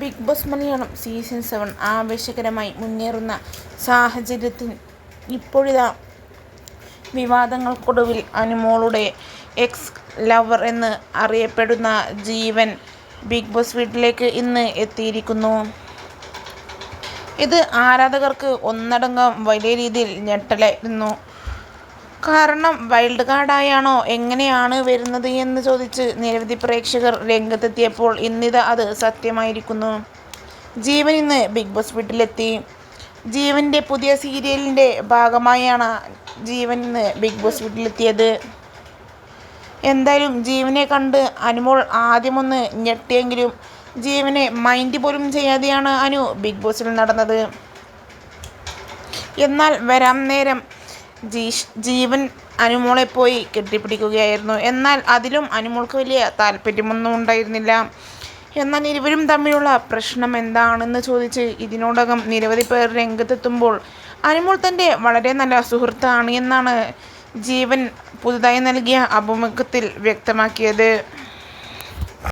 Bigg Boss Malayalam season seven ആവേശകരമായി മുന്നേറുന്ന സാഹചര്യത്തിൽ ഇപ്പോഴിതാ വിവാദങ്ങൾക്കൊടുവിൽ അനുമോളുടെ എക്സ് ലവർ എന്ന് അറിയപ്പെടുന്ന ജീവൻ ബിഗ് ബോസ് വീട്ടിലേക്ക് ഇന്ന് എത്തിയിരിക്കുന്നു. ഇത് ആരാധകർക്ക് ഒന്നടങ്കം വലിയ രീതിയിൽ ഞെട്ടലായിരുന്നു. കാരണം വൈൽഡ് കാർഡായാണോ എങ്ങനെയാണ് വരുന്നത് എന്ന് ചോദിച്ച് നിരവധി പ്രേക്ഷകർ രംഗത്തെത്തിയപ്പോൾ ഇന്നിത് അത് സത്യമായിരിക്കുന്നു. ജീവൻ ഇന്ന് ബിഗ് ബോസ് വീട്ടിലെത്തി. ജീവന്റെ പുതിയ സീരിയലിന്റെ ഭാഗമായാണ് ജീവൻ ഇന്ന് ബിഗ് ബോസ് വീട്ടിലെത്തിയത്. എന്തായാലും ജീവനെ കണ്ട് അനുമോൾ ആദ്യമൊന്ന് ഞെട്ടിയെങ്കിലും ജീവനെ മൈൻഡ് പോലും ചെയ്യാതെയാണ് അനു ബിഗ് ബോസിൽ നടന്നത്. എന്നാൽ വരാം നേരം ജീഷ് ജീവൻ അനുമോളെ പോയി കെട്ടിപ്പിടിക്കുകയായിരുന്നു. എന്നാൽ അതിലും അനുമോൾക്ക് വലിയ താല്പര്യമൊന്നും ഉണ്ടായിരുന്നില്ല. എന്നാൽ ഇരുവരും തമ്മിലുള്ള പ്രശ്നം എന്താണെന്ന് ചോദിച്ച് ഇതിനോടകം നിരവധി പേർ രംഗത്തെത്തുമ്പോൾ അനുമോൾ തന്റെ വളരെ നല്ല സുഹൃത്താണ് എന്നാണ് ജീവൻ പുതുതായി നൽകിയ അഭിമുഖത്തിൽ വ്യക്തമാക്കിയത്.